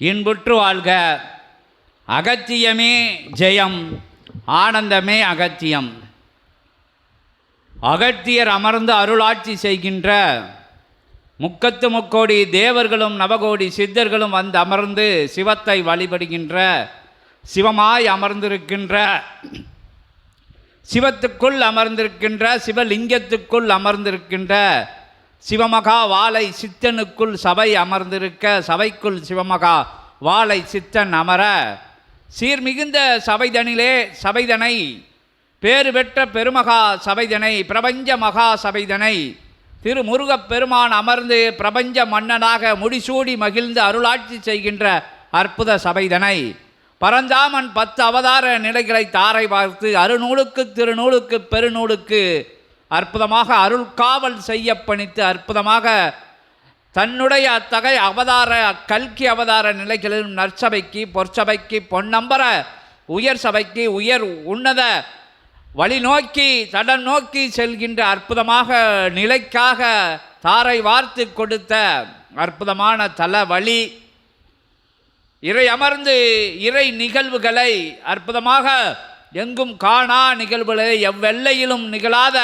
இன்புற்று வாழ்க. அகத்தியமே ஜெயம் ஆனந்தமே அகத்தியம். அகத்தியர் அமர்ந்து அருளாட்சி செய்கின்ற முக்கத்து முக்கோடி தேவர்களும் நவகோடி சித்தர்களும் வந்து அமர்ந்து சிவத்தை வழிபடுகின்ற சிவமாய் அமர்ந்திருக்கின்ற சிவத்துக்குள் அமர்ந்திருக்கின்ற சிவலிங்கத்துக்குள் அமர்ந்திருக்கின்ற சிவமகா வாளை சித்தனுக்குள் சபை அமர்ந்திருக்க சபைக்குள் சிவமகா வாளை சித்தன் அமர. சீர்மிகுந்த சபைதனிலே சபைதனை பேறு பெற்ற பெருமகா சபைதனை பிரபஞ்ச மகா சபைதனை. திருமுருகப் பெருமான் அமர்ந்து பிரபஞ்ச மன்னனாக முடிசூடி மகிழ்ந்து அருளாட்சி செய்கின்ற அற்புத சபைதனை. பரந்தாமன் பத்து அவதார நிலைகளை தாரை பார்த்து அருநூலுக்கு திருநூலுக்கு பெருநூலுக்கு அற்புதமாக அருள்காவல் செய்ய பணித்து அற்புதமாக தன்னுடைய அத்தகைய அவதார கல்கி அவதார நிலைகளிலும் நற்சபைக்கு பொற்சபைக்கு பொன்னம்பர உயர் சபைக்கு உயர் உன்னத வழி நோக்கி தடம் நோக்கி செல்கின்ற அற்புதமாக நிலைக்காக தாரை வார்த்து கொடுத்த அற்புதமான தல வழி இறை அமர்ந்து இறை நிகழ்வுகளை அற்புதமாக எங்கும் காணா நிகழ்வுகளை எவ்வெல்லையிலும் நிகழாத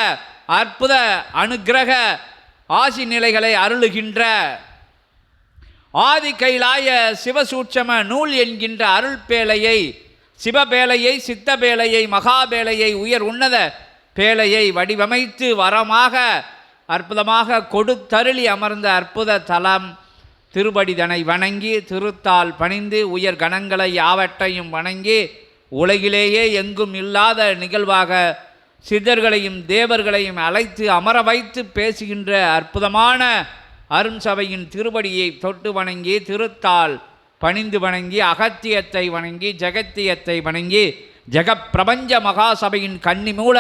அற்புத அனுக்கிரக ஆசி நிலைகளை அருளுகின்ற ஆதி கைலாய சிவசூட்சம நூல் என்கின்ற அருள் பேழையை சிவபேழையை சித்தபேழையை மகாபேழையை உயர் உன்னத பேழையை வடிவமைத்து வரமாக அற்புதமாக கொடுத்தருளி அமர்ந்த அற்புத தலம். திருபடிதனை வணங்கி திருத்தால் பணிந்து உயர் கணங்களை யாவற்றையும் வணங்கி உலகிலேயே எங்கும் இல்லாத நிகழ்வாக சித்தர்களையும் தேவர்களையும் அழைத்து அமர வைத்து பேசுகின்ற அற்புதமான அருண் சபையின் திருவடியை தொட்டு வணங்கி திருத்தால் பணிந்து வணங்கி அகத்தியத்தை வணங்கி ஜெகத்தியத்தை வணங்கி ஜெகப்பிரபஞ்ச மகாசபையின் கன்னிமூல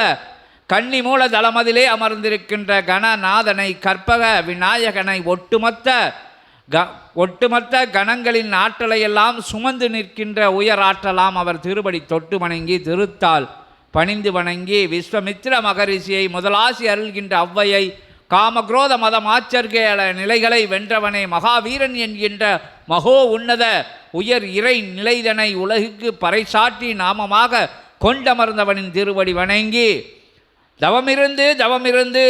கன்னிமூல தளமதிலே அமர்ந்திருக்கின்ற கணநாதனை கற்பக விநாயகனை ஒட்டுமொத்த க ஒட்டுமொத்த கணங்களின் ஆற்றலையெல்லாம் சுமந்து நிற்கின்ற உயர் ஆற்றலாம் அவர் திருபடி தொட்டு வணங்கி திருத்தால் பணிந்து வணங்கி விஸ்வமித்ர மகரிஷியை முதலாசி அருள்கின்ற அவ்வையை காமக்ரோத மதம் ஆச்சர்கேல நிலைகளை வென்றவனே மகாவீரன் என்கின்ற மகோ உன்னத உயர் இறை நிலைதனை உலகுக்கு பறைசாற்றி நாமமாக கொண்டமர்ந்தவனின் திருவடி வணங்கி தவமிருந்து தவமிருந்து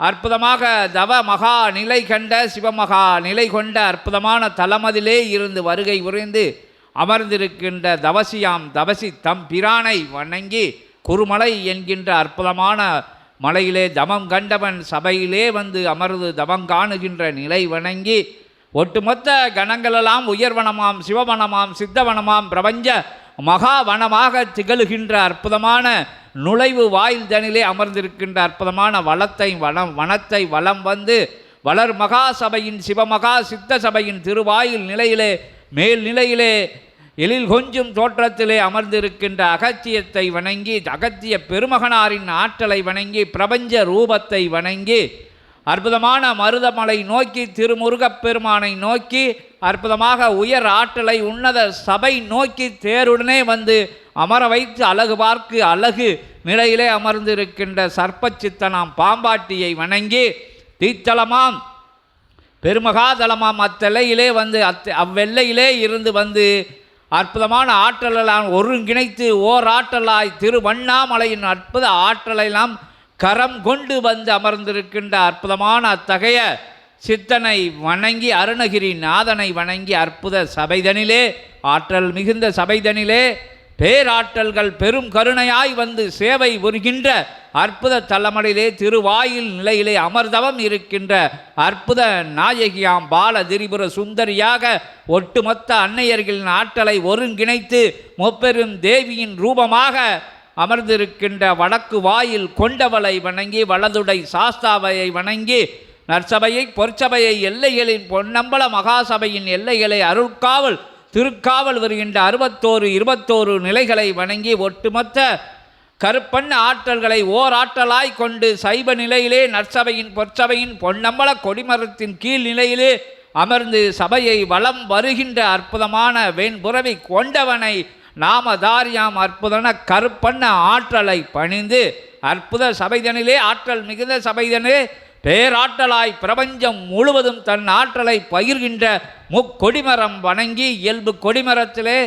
அற்புதமாக தவ மகா நிலை கண்ட சிவமகா நிலை கொண்ட அற்புதமான தலமதிலே இருந்து வருகை உறைந்து அமர்ந்திருக்கின்ற தவசியாம் தவசி தம் பிரானை வணங்கி குருமலை என்கின்ற அற்புதமான மலையிலே தமம் கண்டவன் சபையிலே வந்து அமர்ந்து தமங்காணுகின்ற நிலை வணங்கி ஒட்டுமொத்த கணங்களெல்லாம் உயர்வனமாம் சிவவனமாம் சித்தவனமாம் பிரபஞ்ச மகாவனமாக திகழுகின்ற அற்புதமான நுழைவு வாயில் தனிலே அமர்ந்திருக்கின்ற அற்புதமான வளத்தை வனம் வனத்தை வலம் வந்து வளர் மகா சபையின் சிவமகா சித்த சபையின் திருவாயில் நிலையிலே மேல் நிலையிலே எழில் கொஞ்சும் தோற்றத்திலே அமர்ந்திருக்கின்ற அகத்தியத்தை வணங்கி அகத்திய பெருமகனாரின் ஆற்றலை வணங்கி பிரபஞ்ச ரூபத்தை வணங்கி அற்புதமான மருதமலை நோக்கி திருமுருகப் பெருமானை நோக்கி அற்புதமாக உயர் ஆற்றலை உன்னத சபை நோக்கி தேருடனே வந்து அமர வைத்து அழகு பார்க்கு அழகு நிலையிலே அமர்ந்திருக்கின்ற சர்ப்பச்சித்தனாம் பாம்பாட்டியை வணங்கி தீத்தலமாம் பெருமகாதலமாம் அத்தலையிலே வந்து அத் அவ்வெல்லையிலே இருந்து வந்து அற்புதமான ஆற்றலெல்லாம் ஒருங்கிணைத்து ஓர் ஆற்றலாய் திருவண்ணாமலையின் அற்புத ஆற்றலெல்லாம் கரம் கொண்டு வந்து அமர்ந்திருக்கின்ற அற்புதமான அத்தகைய சித்தனை வணங்கி அருணகிரி நாதனை வணங்கி அற்புத சபைதனிலே ஆற்றல் மிகுந்த சபைதனிலே பேராற்றல்கள் பெரும் கருணையாய் வந்து சேவை புரிகின்ற அற்புத தலமடையிலே திருவாயில் நிலையிலே அமர்தவம் இருக்கின்ற அற்புத நாயகியாம் பால திரிபுர சுந்தரியாக ஒட்டுமொத்த அன்னையர்களின் ஆற்றலை ஒருங்கிணைத்து முப்பெரும் தேவியின் ரூபமாக அமர்ந்திருக்கின்ற வடக்கு வாயில் கொண்டவளை வணங்கி வலதுடை சாஸ்தாவையை வணங்கி நற்சபையை பொற்சபையை எல்லைகளின் பொன்னம்பல மகாசபையின் எல்லைகளை அருள்காவல் திருக்காவல் வருகின்ற அறுபத்தோரு இருபத்தோரு நிலைகளை வணங்கி ஒட்டுமொத்த கருப்பண்ண ஆற்றல்களை ஓராற்றலாய் கொண்டு சைவ நிலையிலே நற்சபையின் பொற்சபையின் பொன்னம்பல கொடிமரத்தின் கீழ் நிலையிலே அமர்ந்து சபையை வலம் வருகின்ற அற்புதமான வெண்புறவி கொண்டவனை நாமதாரியாம் அற்புதன கருப்பண்ண ஆற்றலை பணிந்து அற்புத சபைதனிலே ஆற்றல் மிகுந்த சபைதனே பேராற்றலாய் பிரபஞ்சம் முழுவதும் தன் ஆற்றலை பகிர்கின்ற முக்கொடிமரம் வணங்கி இயல்பு கொடிமரத்திலே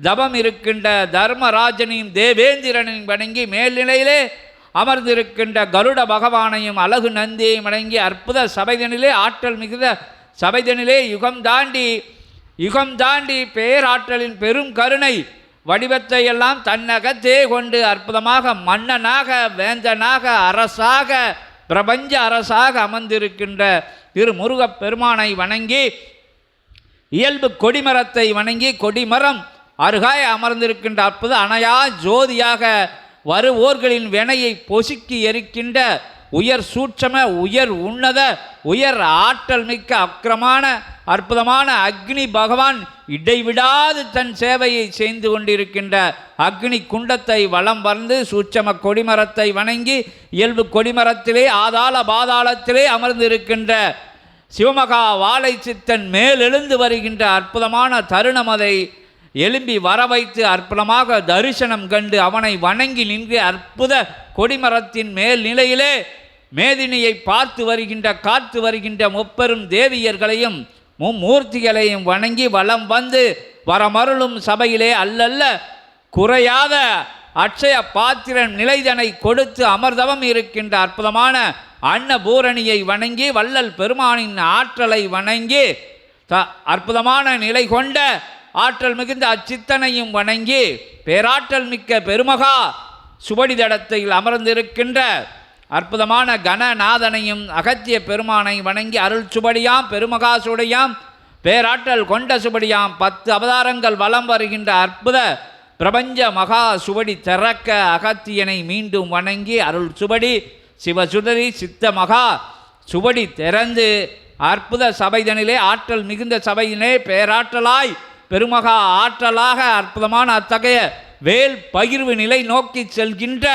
தபம் இருக்கின்ற தர்மராஜனையும் தேவேந்திரனையும் வணங்கி மேல்நிலையிலே அமர்ந்திருக்கின்ற கருட பகவானையும் அழகு நந்தியையும் வணங்கி அற்புத சபைதனிலே ஆற்றல் மிகுந்த சபைதனிலே யுகம் தாண்டி யுகம் தாண்டி பேராற்றலின் பெரும் கருணை வடிவத்தை எல்லாம் தன்னகத்தே கொண்டு அற்புதமாக மன்னனாக வேந்தனாக அரசாக பிரபஞ்ச அரசாக அமர்ந்திருக்கின்ற திரு முருகப் பெருமானை வணங்கி இயல்பு கொடிமரத்தை வணங்கி கொடிமரம் அருகாய் அமர்ந்திருக்கின்ற அற்புத அணையா ஜோதியாக வருவோர்களின் வினையை பொசுக்கி எரிக்கின்ற உயர் சூட்சம உயர் உன்னத உயர் ஆற்றல் மிக்க அக்கிரமான அற்புதமான அக்னி பகவான் இடைவிடாது தன் சேவையை செய்து கொண்டிருக்கின்ற அக்னி குண்டத்தை வலம் வந்து சூட்சம கொடிமரத்தை வணங்கி இயல்பு கொடிமரத்திலே ஆதாள பாதாளத்திலே அமர்ந்திருக்கின்ற சிவமகா வாழை சித்தன் மேலெழுந்து வருகின்ற அற்புதமான தருணம் அதை எழும்பி வர வைத்து அற்புதமாக தரிசனம் கண்டு அவனை வணங்கி நின்று அற்புத கொடிமரத்தின் மேல் நிலையிலே மேதினியை பார்த்து வருகின்ற காத்து வருகின்ற முப்பெரும் தேவியர்களையும் மும்மூர்த்திகளையும் வணங்கி வலம் வந்து வரமருளும் சபையிலே அல்லல்ல குறையாத அட்சய பாத்திரன் நிலைதனை கொடுத்து அமர்தவம் இருக்கின்ற அற்புதமான அன்னபூரணியை வணங்கி வள்ளல் பெருமானின் ஆற்றலை வணங்கி த அற்புதமான நிலை கொண்ட ஆற்றல் மிகுந்த அச்சித்தனையும் வணங்கி பேராற்றல் மிக்க பெருமகா சுபடிதடத்தில் அமர்ந்திருக்கின்ற அற்புதமான கணநாதனையும் அகத்திய பெருமானை வணங்கி அருள் சுபடியாம் பெருமகாசுடையாம் பேராற்றல் கொண்ட சுபடியாம் பத்து அவதாரங்கள் வலம் வருகின்ற அற்புத பிரபஞ்ச மகா சுவடி திறக்க அகத்தியனை மீண்டும் வணங்கி அருள் சுபடி சிவசுடரி சித்த மகா சுவடி திறந்து அற்புத சபைதனிலே ஆற்றல் மிகுந்த சபையினே பேராற்றலாய் பெருமகா ஆற்றலாக அற்புதமான அத்தகைய வேல் பகிர்வு நிலை நோக்கி செல்கின்ற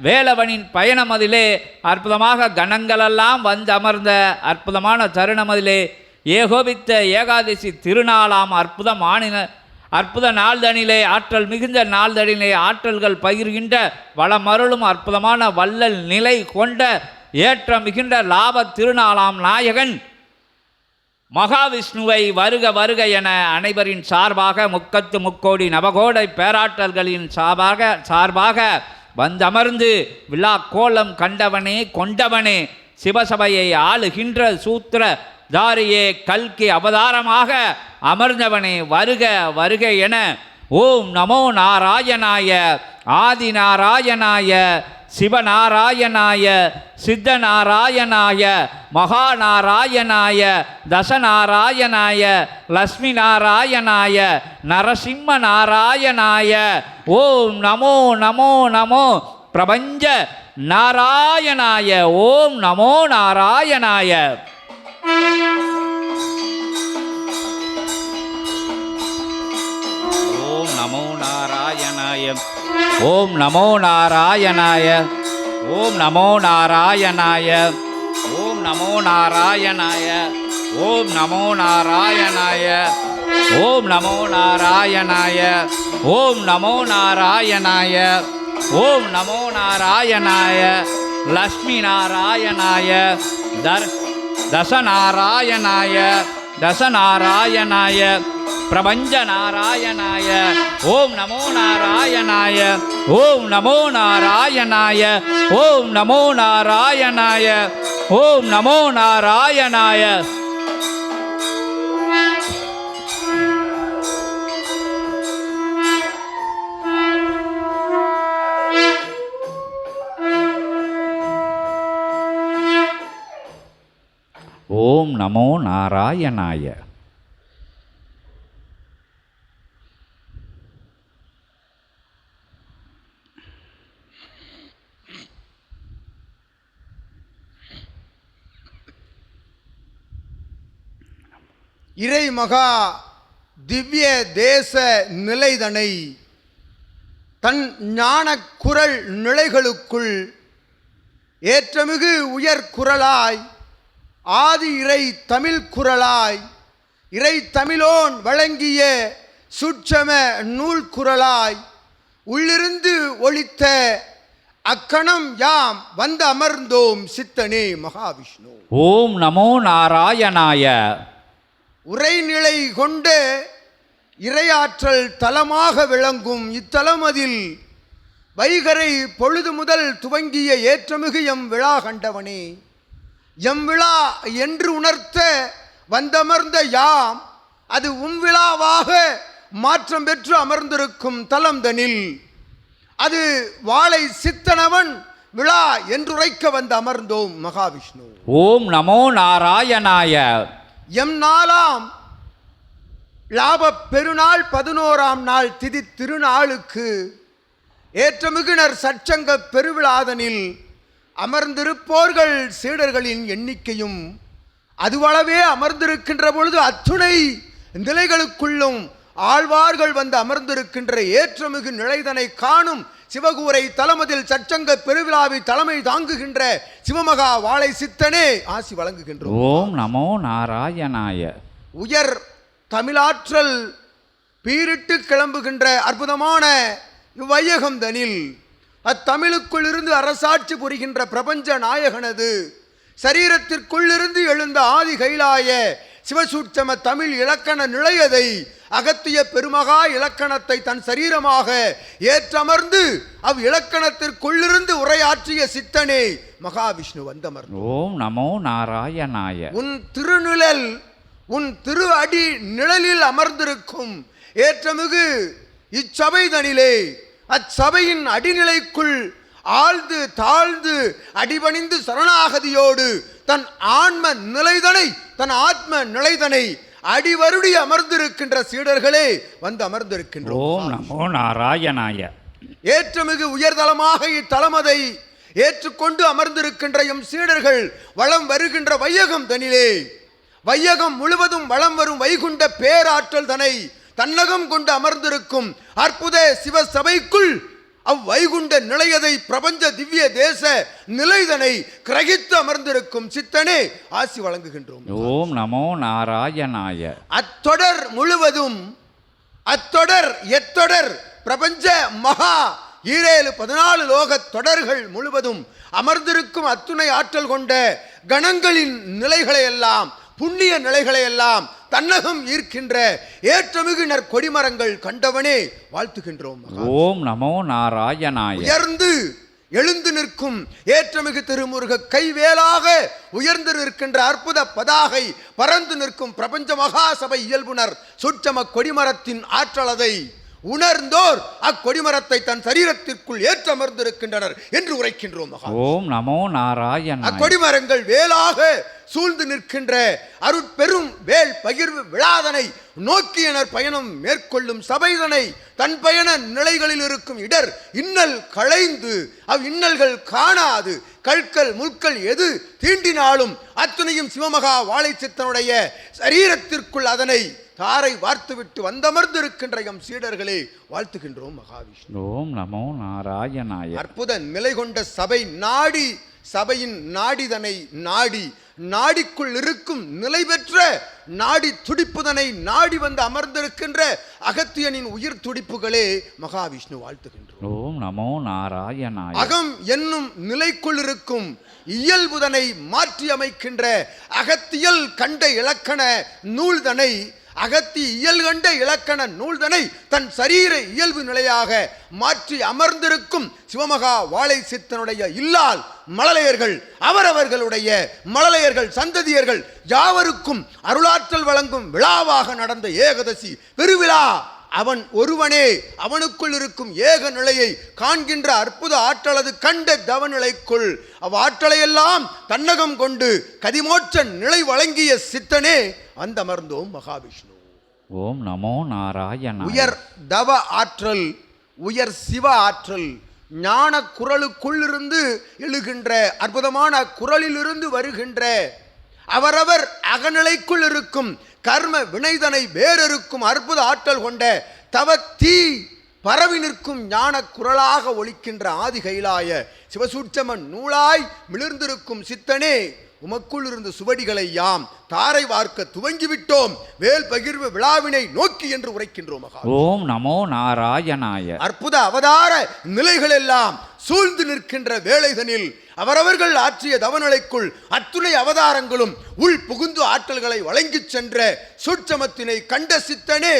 வேலவனின் பயணம் அதிலே அற்புதமாக கணங்களெல்லாம் வந்து அமர்ந்த அற்புதமான தருணம் அதிலே ஏகோபித்த ஏகாதசி திருநாளாம் அற்புத மாநில அற்புத நாள்தனிலே ஆற்றல் மிகுந்த நாள்தனிலே ஆற்றல்கள் பகிர்கின்ற வளமருளும் அற்புதமான வள்ளல் நிலை கொண்ட ஏற்ற மிகுந்த லாப திருநாளாம் நாயகன் மகாவிஷ்ணுவை வருக வருக என அனைவரின் சார்பாக முக்கத்து முக்கோடி நவகோடை பேராற்றல்களின் சார்பாக சார்பாக வந்தமர்ந்து விழா கோலம் கண்டவனே கொண்டவனே சிவசபையை ஆளுகின்ற சூத்திர தாரியே கல்கி அவதாரமாக அமர்ந்தவனே வருக வருக என ஓம் நமோ நாராயணாய ஆதி நாராயணாய சிவநாராயணாய சித்தநாராயணாய மகாநாராயணாய தசநாராயணாய லக்ஷ்மி நாராயணாய நரசிம்ம நாராயணாய ஓம் நமோ நமோ நமோ பிரபஞ்ச நாராயணாய ஓம் நமோ நாராயணாய. ஓம் நமோ நாராயணாய. ஓம் நமோ நாராயணாய. ஓம் நமோ நாராயணாய. ஓம் நமோ நாராயணாய. ஓம் நமோ நாராயணாய. ஓம் நமோ நாராயணாய. ஓம் நமோ நாராயணாய. லக்ஷ்மி நாராயணாய. தர் தசநாராயணாய. தசநாராயணாய பிரபஞ்ச நாராயணாய ஓம் நமோ நாராயணாய ஓம் நமோ நாராயணாய ஓம் நமோ நாராயணாய ஓம் நமோ நாராயணாய. ஓம் நமோ நாராயணாய. இறை மகா திவ்ய தேச நிலைதனை தன் ஞான குரல் நிலைகளுக்குள் ஏற்றமிகு உயர் குரலாய் ஆதி இறை தமிழ் குரலாய் இறை தமிழோன் வழங்கிய சுட்சம நூல் குரலாய் உள்ளிருந்து ஒலித்த அக்கணம் யாம் வந்து அமர்ந்தோம் சித்தனே மகாவிஷ்ணு. ஓம் நமோ நாராயணாய. உரைநிலை கொண்ட இரையாற்றல் தலமாக விளங்கும் இத்தலமதில் வைகரை பொழுது முதல் துவங்கிய ஏற்றமிகு எம் விழா கண்டவனே. எம் விழா என்று உணர்த்த வந்தமர்ந்த யாம் அது உம் விழாவாக மாற்றம் பெற்று அமர்ந்திருக்கும் தலம்தனில் அது வாளை சித்தனவன் விழா என்றுரைக்க வந்து அமர்ந்தோம் மகாவிஷ்ணு. ஓம் நமோ நாராயணாய. எம் நாளாம் லாபப் பெருநாள் பதினோராம் நாள் திதி திருநாளுக்கு ஏற்றமிகுனர் சச்சங்க பெருவிழாதனில் அமர்ந்திருப்போர்கள் சீடர்களின் எண்ணிக்கையும் அதுவளவே அமர்ந்திருக்கின்ற பொழுது அத்துணை நிலைகளுக்குள்ளும் ஆழ்வார்கள் வந்து அமர்ந்திருக்கின்ற ஏற்றமிகு நிலைதனை காணும் சிவகூரை தலமதில் சச்சங்க பெருவிழாவை தலைமை தாங்குகின்ற சிவமகா வாழை சித்தனே ஆசி வழங்குகின்றோம். ஓம் நமோ நாராயணாய. உயர் தமிழாற்றல் பீரிட்டு கிளம்புகின்ற அற்புதமான இவ்வையகம் தனில் அத்தமிழுக்குள் இருந்து அரசாட்சி புரிகின்ற பிரபஞ்ச நாயகனது. சரீரத்திற்குள்ளிருந்து எழுந்த ஆதி கைலாய சிவசூட்சம தமிழ் இலக்கண நிலையதை அகத்திய பெருமகா இலக்கணத்தை தன் சரீரமாக ஏற்றமர்ந்து அவ் இலக்கணத்திற்குள்ளிருந்து உரையாற்றிய சித்தனே மகாவிஷ்ணு வந்தமர்ந்து ஓம் நமோ நாராயணாய. உன் திருநிழல் உன் திரு அடி நிழலில் அமர்ந்திருக்கும். ஏற்றமிகு இச்சபைதனிலே அச்சபையின் அடிநிலைக்குள் ஆழ்ந்து தாழ்ந்து அடிபணிந்து சரணாகதியோடு தன் ஆன்ம நிலைதனை தன் ஆத்ம நிலைதனை அடிவருடி அமர்ந்திருக்கின்ற சீடர்களே வந்து அமர்ந்திருக்கின்றோம். ஓம் நமோ நாராயணாய. ஏற்றமிகு உயர்தலமாக இத்தலமதை ஏற்றுக்கொண்டு அமர்ந்திருக்கின்ற எம் சீடர்கள் வளம் வருகின்ற வையகம் தனிலே. வையகம் முழுவதும் வளம் வரும் வைகுண்ட பேராற்றல் தனை தன்னகம் கொண்டு அமர்ந்திருக்கும் அற்புத சிவ சபைக்குள் அவ்வைகுண்ட நிலையதை பிரபஞ்ச திவ்ய தேச நிலைதனை கிரகித்து அமர்ந்திருக்கும் சித்தனே ஆசி வழங்குகின்றோம். ஓம் நமோ நாராயணாய. அத்தொடர் முழுவதும் அத்தொடர் எத்தொடர் பிரபஞ்ச மகா ஈரேழு பதினாலு லோக தொடர்கள் முழுவதும் அமர்ந்திருக்கும் அத்துணை ஆற்றல் கொண்ட கணங்களின் நிலைகளை எல்லாம் புண்ணிய நிலைகளை எல்லாம் தன்னகம் ஈர்க்கின்ற ஏற்றமிகு நற்கொடிமரங்கள் கண்டவனே வாழ்த்துகின்றோம். ஓம் நமோ நாராயணாய உயர்ந்து எழுந்து நிற்கும் ஏற்றமிகு திருமுருக கைவேலாக உயர்ந்து நிற்கின்ற அற்புத பதாகை பறந்து நிற்கும் பிரபஞ்ச மகாசபை இயல்புணர் சுற்றம கொடிமரத்தின் ஆற்றலதை உணர்ந்தோர் அக்கொடிமரத்தை தன் சரீரத்திற்குள் ஏற்றமர்ந்திருக்கின்றனர் என்று உரைக்கின்றோம் மகா. ஓம் நமோ நாராயணாய. அக்கொடிமரங்கள் வேலாக சூழ்ந்து நிற்கின்ற அருட்பெரும் வேல் பகிர்வு விழாதனை நோக்கியனர் பயணம் மேற்கொள்ளும் சபைதனை தன் பயண நிலைகளில் இருக்கும் இடர் இன்னல் களைந்து அவ் இன்னல்கள் காணாது கற்கள் முற்கள் எது தீண்டினாலும் அத்துணையும் சிவமகா வாழைச்சித்தனுடைய சரீரத்திற்குள் அதனை தாரை வார்த்துவிட்டு வந்தமர்ந்திருக்கின்ற எம் சீடர்களே வாழ்த்துகின்றோம் மகாவிஷ்ணு. ஓம் நமோ நாராயணாய. அற்புத நிலை கொண்ட சபை நாடி சபையின் நாடிதனை நாடி நாடிக்குள் இருக்கும் நிலை பெற்ற நாடி துடிப்புதனை நாடி வந்து அமர்ந்திருக்கின்ற அகத்தியனின் உயிர் துடிப்புகளே மகாவிஷ்ணு வாழ்த்துகின்றோம். ஓம் நமோ நாராயணாய. அகம் என்னும் நிலைக்குள் இருக்கும் இயல்புதனை மாற்றி அமைக்கின்ற அகத்தியல் கண்ட இலக்கண நூல்தனை அகத்தி இயல் கண்ட இலக்கண நூல்தனை தன் சரீர இயல்பு நிலையாக மாற்றி அமர்ந்திருக்கும் சிவமகா வாழை சித்தனுடைய இல்லால் மழலையர்கள் அவரவர்களுடைய மழலையர்கள் சந்ததியர்கள் யாவருக்கும் அருளாற்றல் வழங்கும் விழாவாக நடந்த ஏகதசி பெருவிழா. அவன் ஒருவனே அவனுக்குள் இருக்கும் ஏக நிலையை காண்கின்ற அற்புத ஆற்றலது கண்ட தவநிலைக்குள் அவ்வாற்றலையெல்லாம் தன்னகம் கொண்டு கதிமோட்ச நிலை வழங்கிய சித்தனே அந்தமர்ந்தோம் மகாவிஷ்ணு. ஓம் நமோ நாராயணாய. உயர் தவ ஆற்றல் உயர் சிவ ஆற்றல் ஞான குரலுக்குள்ளிருந்து எழுகின்ற அற்புதமான குரலிலிருந்து வருகின்ற அவரவர் அகநிலைக்குள் இருக்கும் கர்ம வினைதனை வேறொருக்கும் அற்புத ஆற்றல் கொண்ட தவ தீ பரவி நிற்கும் ஞான குரலாக ஒலிக்கின்ற ஆதி கைலாய சிவசூட்சமன் நூலாய் மிளிர்ந்திருக்கும் சித்தனே உமக்குள் இருந்த சுவடிகளை யாம் தாரை வார்க்க துவங்கிவிட்டோம். வேல் பகிர்வு விழாவினை நோக்கி என்று உரைக்கின்றோம் ஓம் நமோ நாராயணாய. அற்புத அவதார நிலைகள் எல்லாம் சூழ்ந்து நிற்கின்ற வேளைதனில் அவரவர்கள் ஆற்றிய தவநிலைக்குள் அத்துணை அவதாரங்களும் உள் புகுந்து ஆற்றல்களை வழங்கிச் சென்ற சூட்சமத்தினை கண்ட சித்தனே.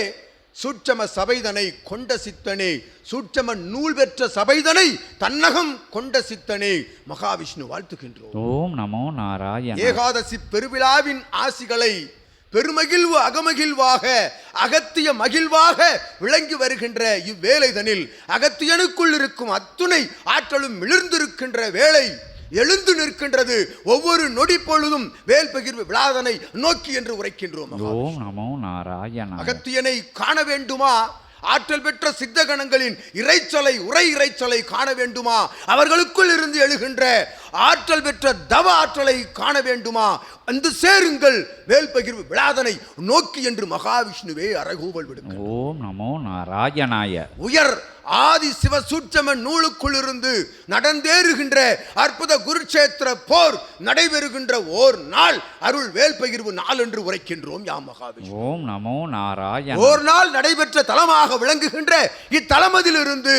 சூட்சம சபைதனை கொண்ட சித்தனே சூட்சம நூல் பெற்ற சபைதனை தன்னகம் கொண்ட சித்தனே மகாவிஷ்ணு வாழ்த்துகின்றோம். ஓம் நமோ நாராயண. ஏகாதசி பெருவிழாவின் ஆசிகளை பெருமகிழ்வு அகமகிழ்வாக அகத்திய மகிழ்வாக விளங்கி வருகின்ற இவ்வேளைதனில் அகத்தியனுக்குள் இருக்கும் அத்துணை ஆற்றலும் மிளிர்ந்திருக்கின்ற வேளை எழுந்து நிற்கின்றது. ஒவ்வொரு நொடி பொழுதும் வேல் பகிர்வு விழாதனை நோக்கி என்று உரைக்கின்றோம் ஓம் நமோ நாராயண அகத்தியனை காண வேண்டுமா? ஆற்றல் பெற்ற சித்தகணங்களின் இறைச்சலை உரை இறைச்சலை காண வேண்டுமா? அவர்களுக்குள் இருந்து எழுகின்ற ஆற்றல் பெற்ற தவ ஆற்றலை காண வேண்டுமா? வந்து சேருங்கள் வேல் பகிர்வு விழாதனை நோக்கி என்று மகாவிஷ்ணுவே அறகூவல் விடுங்க ஓம் நமோ நாராயணாய. உயர் ஆதி சிவ சூட்சம நூலுக்குள் இருந்து நடந்தேறுகின்ற அற்புத குருட்சேத்திர போர் நடைபெறுகின்ற ஓர் நாள் அருள் வேல் பகிர்வு நாள் என்று உரைக்கின்றோம் யாம் மகாவிஷ்ணு. ஓம் நமோ நாராயண. ஓர் நாள் நடைபெற்ற தலமாக விளங்குகின்ற இத்தலமதிலிருந்து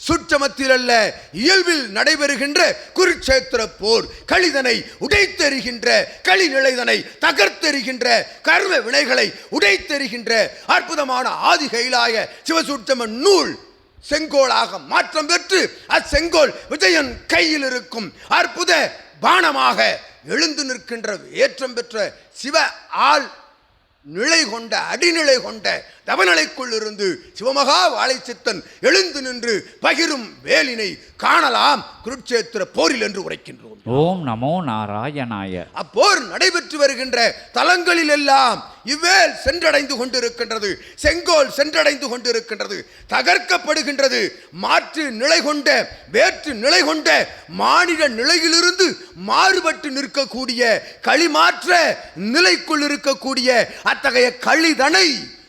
சுற்றமத்தில் அல்ல இயல்பில் நடைபெறுகின்ற குருட்சேத்திர போர் களிதனை உடைத்தெறிகின்ற களி நிலைதனை தகர்த்தெறிகின்ற கர்ம வினைகளை உடைத்தெறிகின்ற அற்புதமான ஆதி கைலாய சிவசூட்சம நூல் செங்கோலாக மாற்றம் பெற்று அச்செங்கோல் விஜயன் கையில் இருக்கும் அற்புத பானமாக எழுந்து நிற்கின்ற ஏற்றம் பெற்ற சிவ ஆள் நிலை கொண்ட அடிநிலை கொண்ட தவநிலைக்குள் இருந்து சிவமகா வாழைச்சித்தன் எழுந்து நின்று பகிரும் வேலினை காணலாம் குருட்சேத்திர போரில் என்று உரைக்கின்றோம். ஓம் நமோ நாராயணாய. அப்போர் நடைபெற்று வருகின்ற தலங்களில் எல்லாம் இவ்வேல் சென்றடைந்து கொண்டிருக்கின்றது செங்கோல் சென்றடைந்து கொண்டிருக்கின்றது தகர்க்கப்படுகின்றது மாற்று நிலை கொண்ட வேற்று நிலை கொண்ட மானிட நிலையிலிருந்து மாறுபட்டு நிற்கக்கூடிய களிமாற்ற நிலைக்குள் இருக்கக்கூடிய அத்தகைய களிதனை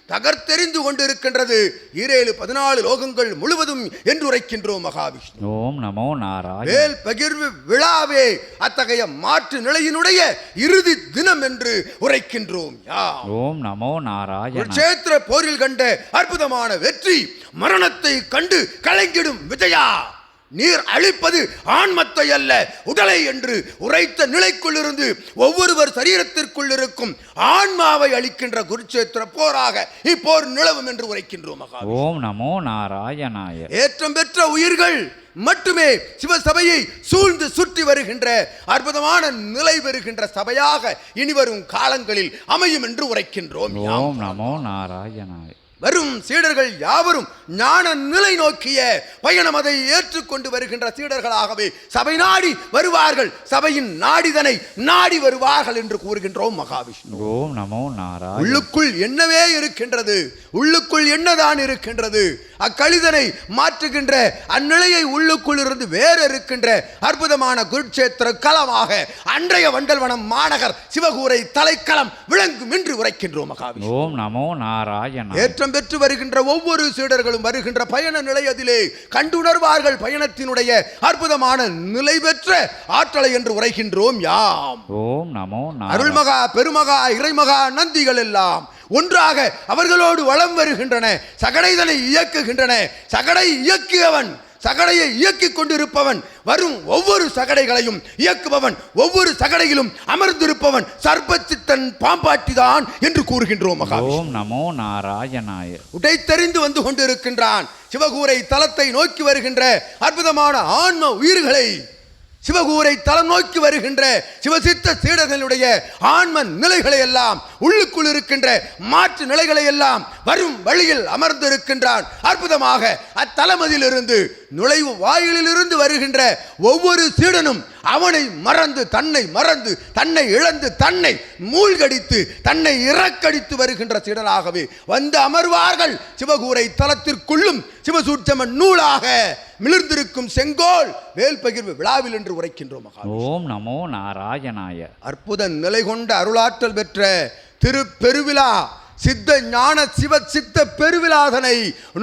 தகர்த்தெறிந்து கொண்டிருக்கின்றது. ஈரேழு பதினாலு லோகங்கள் முழுவதும் என்று உரைக்கின்றோம் மகாவிஷ்ணு. ஓம் நமோ நாராயண. வேல் பகிர்வு விழாவே அத்தகைய மாற்று நிலையினுடைய இறுதி தினம் என்று உரைக்கின்றோம். யாம். ஓம் நமோ நாராயண. குருட்சேத்திர போரில் கண்ட அற்புதமான வெற்றி மரணத்தை கண்டு கலங்கிடும் விஜயா. நீர் அழிப்பது ஆன்மத்தை அல்ல. உடலை என்று உரைத்த நிலைக்குள் இருந்து ஒவ்வொருவர் சரீரத்திற்குள் இருக்கும் ஆன்மாவை அளிக்கின்ற குருட்சேத்திர போராக இப்போர் நிலவும் என்று உரைக்கின்றோம் மகா ஓம் நமோ நாராயணாய. ஏற்றம் பெற்ற உயிர்கள் மட்டுமே சிவசபையை சூழ்ந்து சுற்றி வருகின்ற அற்புதமான நிலை பெறுகின்ற சபையாக இனிவரும் காலங்களில் அமையும் என்று உரைக்கின்றோம். ஓம் நமோ நாராயணாய. வரும் சீடர்கள் யாவரும் ஞான நிலை நோக்கிய பயணம் அதை ஏற்றுக்கொண்டு வருகின்ற சீடர்களாகவே சபை நாடி வருவார்கள். சபையின் நாடிதனை நாடி வருவார்கள் என்று கூறுகின்றோம் மகாவிஷ்ணு. ஓம் நமோ நாராயண. உள்ளுக்குள் என்னவே இருக்கின்றது? உள்ளுக்குள் என்னதான் இருக்கின்றது? அக்கழிதனை மாற்றுகின்ற அந்நிலையை உள்ளுக்குள் இருந்து வேறு இருக்கின்ற அற்புதமான குருட்சேத்திர களமாக அன்றைய வண்டல்வனம் மாநகர் சிவகூரை தலைக்களம் விளங்கும் என்று உரைக்கின்றோம் மகாவிஷ்ணு. ஓம் நமோ நாராயண ஏற்றம் பெற்று வருகின்ற ஒவ்வொரு சீடர்களும் வருகின்ற பயண நிலை அதிலே கண்டுணர்வார்கள் பயணத்தினுடைய அற்புதமான நிலை பெற்ற ஆற்றலை என்று உரைக்கின்றோம் யாம். ஓம் நமோ அருள்மகா பெருமகா இறைமகா நந்திகள் எல்லாம் ஒன்றாக அவர்களோடு வலம் வருகின்றன. சகடைதனை இயக்குகின்றன. சகடை இயக்கியவன் சகடையை இயக்கிக் கொண்டிருப்பவன் வரும் ஒவ்வொரு சகடைகளையும் இயக்குபவன் ஒவ்வொரு சகடையிலும் அமர்ந்திருப்பவன் சர்ப்பச்சித்தன் பாம்பாட்டிதான் என்று கூறுகின்றோம் மகா ஓம் நமோ நாராயணாய. உடைத்தெறிந்து வந்து கொண்டிருக்கின்றான். சிவகூரை தலத்தை நோக்கி வருகின்ற அற்புதமான ஆன்ம உயிர்களை சிவகூரை தலம் நோக்கி வருகின்ற சிவசித்த சீடர்களுடைய ஆன்ம நிலைகளை எல்லாம் உள்ளுக்குள் இருக்கின்ற மாற்று நிலைகளை எல்லாம் வரும் வழியில் அமர்ந்திருக்கின்றான். அற்புதமாக அத்தலமதிலிருந்து நுழைவு வாயிலிருந்து வருகின்ற ஒவ்வொரு சீடனும் அவனை மறந்து தன்னை மறந்து தன்னை இழந்து தன்னை மூழ்கடித்து தன்னை இறக்கடித்து வருகின்ற சீடனாகவே வந்து அமர்வார்கள். சிவகூரை தலத்திற்குள்ளும் சிவசூட்சம நூலாக மிளிர்ந்திருக்கும் செங்கோல் வேல் பகிர்வு விழாவில் என்று உரைக்கின்றோம் ஓம் நமோ நாராயணாய. அற்புத நிலை கொண்ட அருளாற்றல் பெற்ற திருப்பெருவிழா சித்த ஞான சிவ சித்த பெருவிலாதனை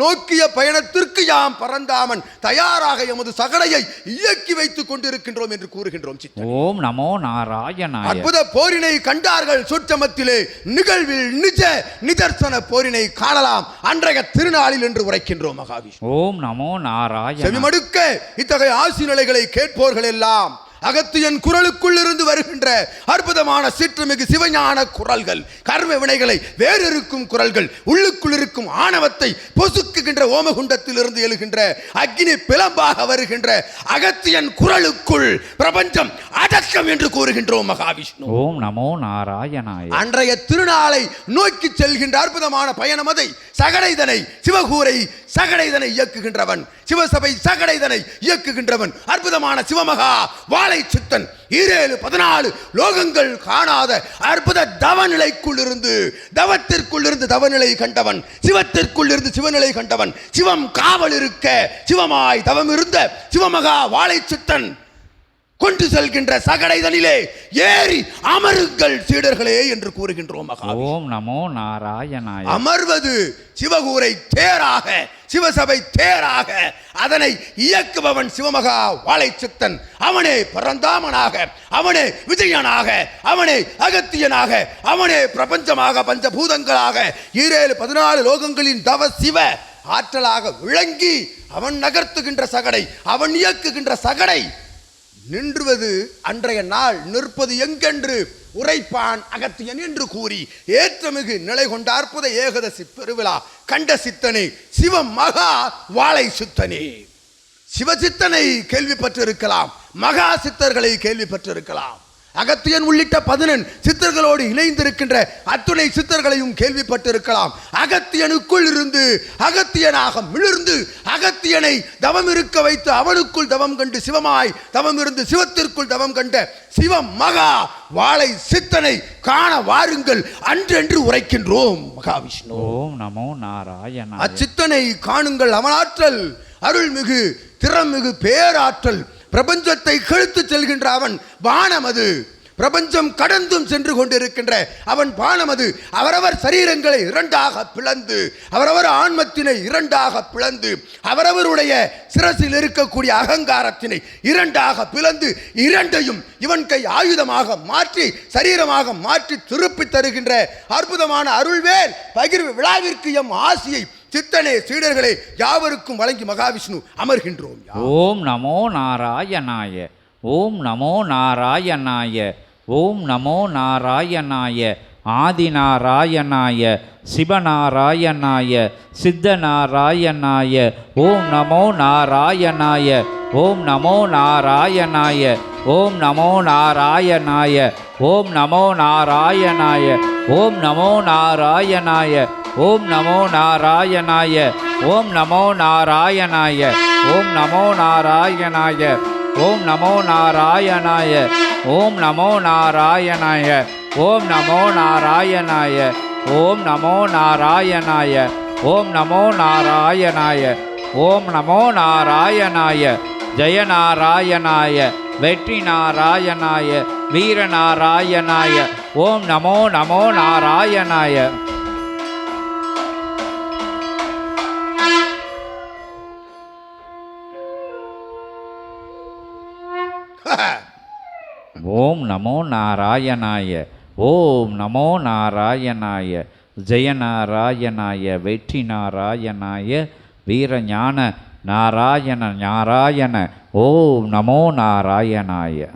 நோக்கிய பயணத்திற்கு யாம் பரந்தாமன் தயாராக எமது சகடையை இயக்கி வைத்துக் கொண்டிருக்கின்றோம் என்று கூறுகின்றோம் ஓம் நமோ நாராயணாய. அற்புத போரினை கண்டார்கள் சுற்றமத்திலே நிகழ்வில் நிஜ நிதர்சன போரினை காணலாம் அன்றைய திருநாளில் என்று உரைக்கின்றோம் மகாவிஷ்ணு. ஓம் நமோ நாராயண. செவிமடுக்க இத்தகைய ஆசி நிலைகளை கேட்போர்கள் எல்லாம். அகத்தியன் குரலுக்குள் இருந்து வருகின்ற அற்புதமான சிற்றுமிகு சிவஞான குரல்கள் கர்ம வினைகளை வேறிருக்கும் குரல்கள் உள்ளுக்குள் இருக்கும் ஆணவத்தை பொசுக்குகின்ற ஓமகுண்டத்தில் இருந்து எழுகின்ற அக்னி பிளம்பாக வருகின்ற அகத்தியன் குரலுக்குள் பிரபஞ்சம் அடக்கம் என்று கூறுகின்றோம் மகாவிஷ்ணு. ஓம் நமோ நாராயணாய. அன்றைய திருநாளை நோக்கி செல்கின்ற அற்புதமான பயணம் அதை சகடைதனை சிவகூரை சகடைதனை இயக்குகின்றவன். சிவசபை சகடைதனை இயக்குகின்றவன். அற்புதமான சிவமகா காலை சித்தன். ஈரேழு பதினாலு லோகங்கள் காணாத அற்புத தவநிலைக்குள் இருந்து தவத்திற்குள் இருந்து தவநிலை கண்டவன் சிவத்திற்குள் இருந்து சிவநிலை கண்டவன் சிவம் காவல் இருக்க சிவமாய் தவம் இருந்த சிவமகா வாழை சித்தன் கொண்டு செல்கின்ற சகடைதனிலே ஏறி அமருங்கள் சீடர்களே என்று கூறுகின்றோம் ஓம் நமோ நாராயணாய. அமர்வது சிவகூரை தேராக சிவசபை தேராக அதனை இயக்குபவன் சிவமகா வாழை சித்தன் அவனே பரந்தாமனாக அவனே விஜயனாக அவனே அகத்தியனாக அவனே பிரபஞ்சமாக பஞ்சபூதங்களாக ஈரேழு பதினாலு லோகங்களின் தவ சிவ ஆற்றலாக விளங்கி அவன் நகர்த்துகின்ற சகடை அவன் இயக்குகின்ற சகடை நின்றுவது அன்றைய நாள் நிற்பது எங்கென்று உரைப்பான் அகத்தியன் என்று கூறி ஏற்றமிகு நிலை கொண்ட அற்புத ஏகதசி பெருவிழா கண்ட சித்தனே சிவம் மகா வாழை சித்தனே. சிவசித்தனை கேள்விப்பட்டிருக்கலாம் மகா சித்தர்களை கேள்விப்பட்டிருக்கலாம். அகத்தியன் உள்ளிட்ட பதினெண் சித்தர்களோடு இணைந்திருக்கின்ற அத்துணை சித்தர்களையும் கேள்விப்பட்டிருக்கலாம். அகத்தியனுக்குள் இருந்து அகத்தியனாக மிளிர்ந்து அகத்தியனை தவம் இருக்க வைத்து அவனுக்குள் தவம் கண்டு சிவமாய் தவம் இருந்து சிவத்திற்குள் தவம் கண்ட சிவம் மகா வாழை சித்தனை காண வாருங்கள் அன்றென்று உரைக்கின்றோம் மகாவிஷ்ணு. ஓம் நமோ நாராயணாய. அச்சித்தனை காணுங்கள் அவனாற்றல் அருள்மிகு திறமிகு பேராற்றல். பிரபஞ்சத்தை கழுத்து செல்கின்ற அவன் வானமது பிரபஞ்சம் கடந்தும் சென்று கொண்டிருக்கின்ற அவன் பானமது அவரவர் சரீரங்களை இரண்டாக பிளந்து அவரவர் ஆன்மத்தினை இரண்டாக பிளந்து அவரவருடைய சிரசில் இருக்கக்கூடிய அகங்காரத்தினை இரண்டாக பிளந்து இரண்டையும் இவன் கை ஆயுதமாக மாற்றி சரீரமாக மாற்றி திருப்பி தருகின்ற அற்புதமான அருள்வேல் பகிர்வு விழாவிற்கு எம் ஆசியை சித்தனே சீடர்களை யாவருக்கும் வழங்கி மகாவிஷ்ணு அமர்கின்றோம் ஓம் நமோ நாராயணாய ஓம் நமோ நாராயணாய ஓம் நமோ நாராயணாய ஆதிநாராயணாய சிவநாராயணாய சித்தநாராயணாய ஓம் நமோ நாராயணாய ஓம் நமோ நாராயணாய ஓம் நமோ நாராயணாய ஓம் நமோ நாராயணாய ஓம் நமோ நாராயணாய ஓம் நமோ நாராயணாய ஓம் நமோ நாராயணாய ஓம் நமோ நாராயணாய ஓம் நமோ நாராயணாய ஓம் நமோ நாராயணாய ஓம் நமோ நாராயணாய ஓம் நமோ நாராயணாய ஓம் நமோ நாராயணாய ஓம் நமோ நாராயணாய ஜெயநாராயணாய வெற்றி நாராயணாய வீரநாராயணாய ஓம் நமோ நமோ நாராயணாய ஓம் நமோ நாராயணாய ஓம் நமோ நாராயணாய ஜெயநாராயணாய வெற்றி நாராயணாய வீரஞான நாராயண நாராயண ஓம் நமோ நாராயணாய.